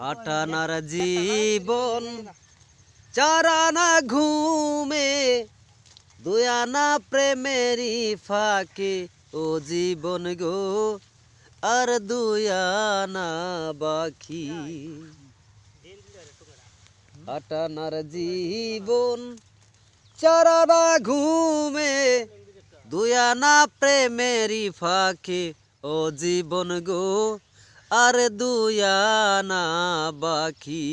আটানার জীবন চারানা ঘুমে দুয়ানা প্রেমেরই ফাঁকে ও জীবন গো আর দুয়ানা বাকি। আটানার জীবন চারানা ঘুমে দুয়ানা প্রেমেরই ফাঁকে ও জীবন গো আর দুয়ানা বাকি।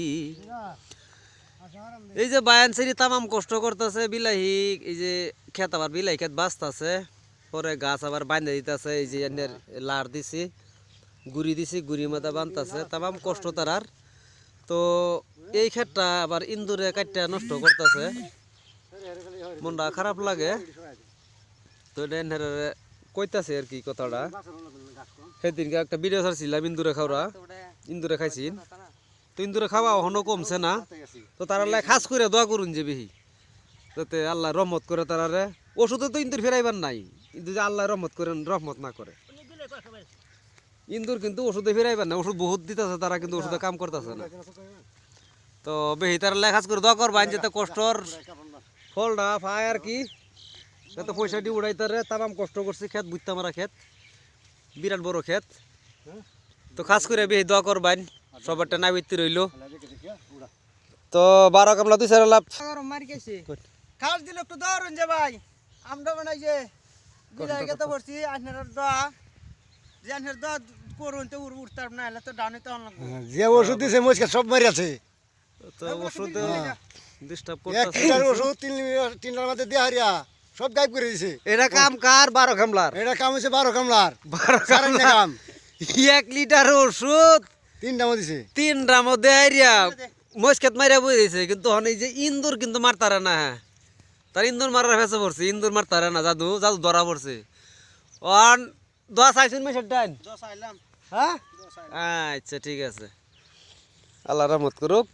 এই যে বায়ান সেরি তামাম কষ্ট করতেছে, বিলাহি, এই যে খেত আবার বিলাহি খেত বাঁচতেছে, পরে গাছ আবার বাঁধে দিতেছে, এই যে এনের লার দিছি, গুড়ি দিছি গুড়ি মাথা বানতেছে তামাম কষ্ট তারার তো এই ক্ষেতটা আবার ইন্দুরে কাটটা নষ্ট করতেছে। মনটা খারাপ লাগে। তো এটা কইতাছে আর কি কথাটা। সেদিনকে একটা ভিডিও ছাড়ছিলাম ইন্দুরে খাওয়া ইন্দুরে খাইছি তো ইন্দুরে খাওয়া এখনও কমছে না। তো তারা খাস করে দোয়া করুন যে বেহি। যাতে আল্লাহ রহমত করে তারারে। ওষুধে তো ইন্দুর ফেরাইবার নাই। কিন্তু যে আল্লাহ রহমত করেন, রহমত না করে। ইন্দুর কিন্তু ওষুধে ফেরাইবার না। ওষুধ বহুত দিতেছে, তারা কিন্তু ওষুধে কাম করতেছে না। তো বেহি তারা খাস করে দোয়া করবান, যাতে কষ্টর ফলটা পায় আর কি। যাতে পয়সা দিয়ে উড়াইতারে তামাম কষ্ট করছি খেত বুঝতে মারা খেত বিরাট বড় খেত তো খাস করে বেহি দোয়া করবান সবারটা নাবিত্তি রইল। তো বারো কামলা দুই চার লাভ। গরম মারি গেছে। খাস দিলে একটু ধরুন যে ভাই আমরা বানাই যে। বিলাই গেতে পড়ছি আপনার দোয়া। যে আপনার দোয়া করুন তো উড় উঠতার না হলে তো ডাউনে তো অনেক যে ওষুধ দিছে মজকে সব মারি আছে। তো ওষুধ ডিস্টার্ব এক করতেছে। ওষুধ তিন লিটার- তিন লিটার মধ্যে দিয়ে হারিয়া। সব গাইব করে দিছে। এটা কাম কার? বারো কামলার এটা কাম হয়েছে বারো কামলার বারো কাম। এক লিটার ওষুধ। তিনটা মধ্যে দিছে। তিন মধ্যে আইরিয়া মস্কেত মারিয়া বই দিছে কিন্তু হন এই যে ইন্দুর কিন্তু মারতারে না হ্যাঁ। তার ইন্দুর মারার ফেসে পড়ছে ইন্দুর মারতারে না জাদু জাদু ধরা পড়ছে। অন দশ আইসুন মেসের ডাইন হ্যাঁ? আচ্ছা ঠিক আছে। আল্লাহ রহমত করুক।